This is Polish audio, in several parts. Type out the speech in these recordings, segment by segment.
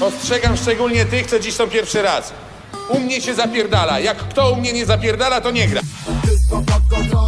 Ostrzegam szczególnie tych, co dziś są pierwszy raz. U mnie się zapierdala. Jak kto u mnie nie zapierdala, to nie gra. Pod kontrolą,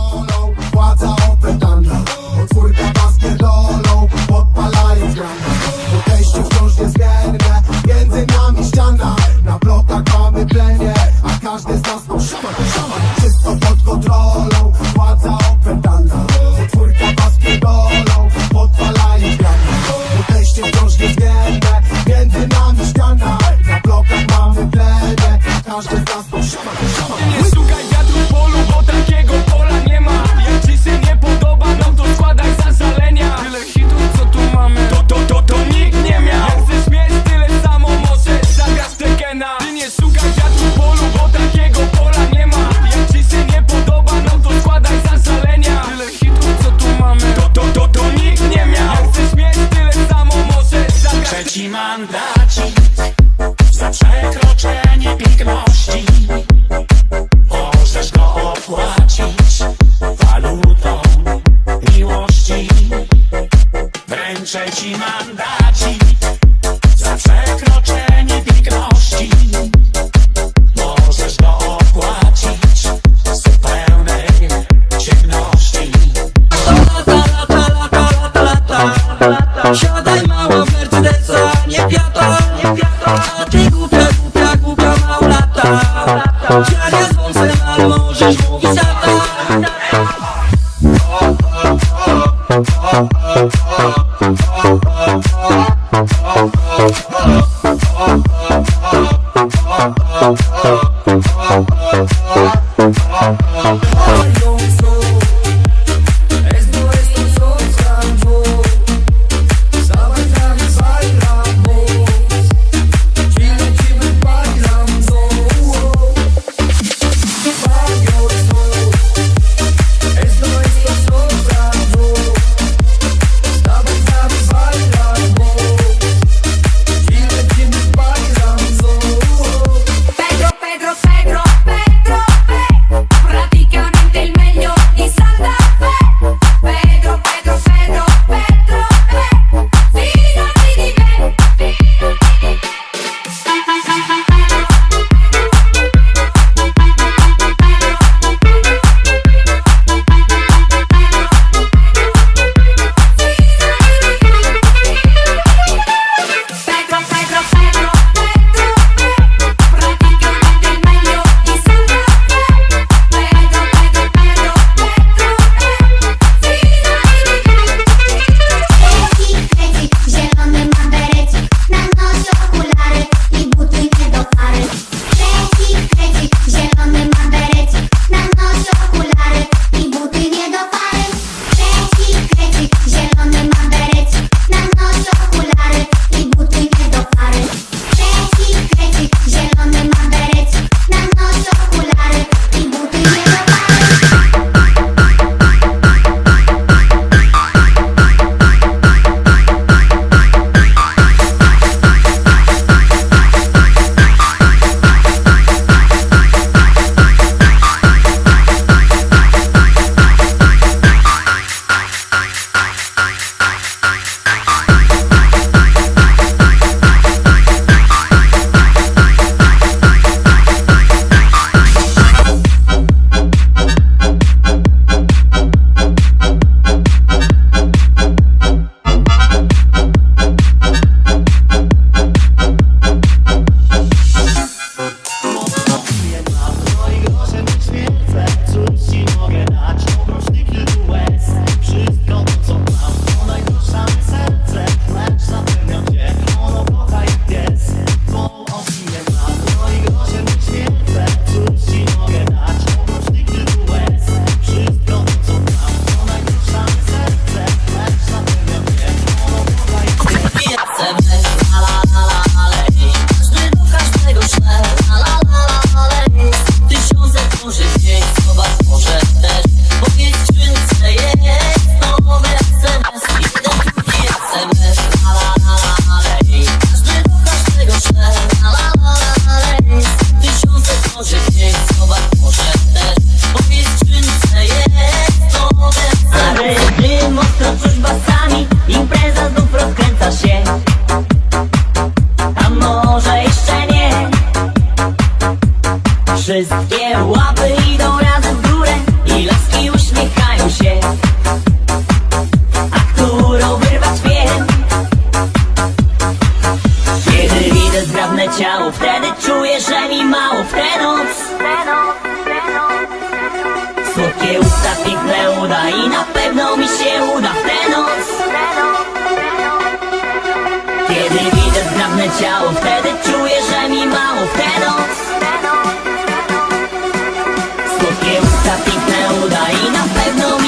Trzeci mandacik za przekroczenie piękności Możesz go opłacić walutą miłości Wręczę ci mandacik za przekroczenie piękności Możesz go opłacić z pełnej ciemności Siadaj mała w Mercedesa, niewiadoma, niewiadoma Ty głupia, głupia, głupia małolata Ja nie sądzę, ale dwie łapy idą razem w górę I laski uśmiechają się. A którą wyrwać wiem Kiedy widzę zgrabne ciało Wtedy czuję, że mi mało W tę noc. Słodkie usta, piękne uda I na pewno mi się uda w tę noc. Kiedy widzę zgrabne ciało Wtedy czuję, że mi mało w tę noc. 놈이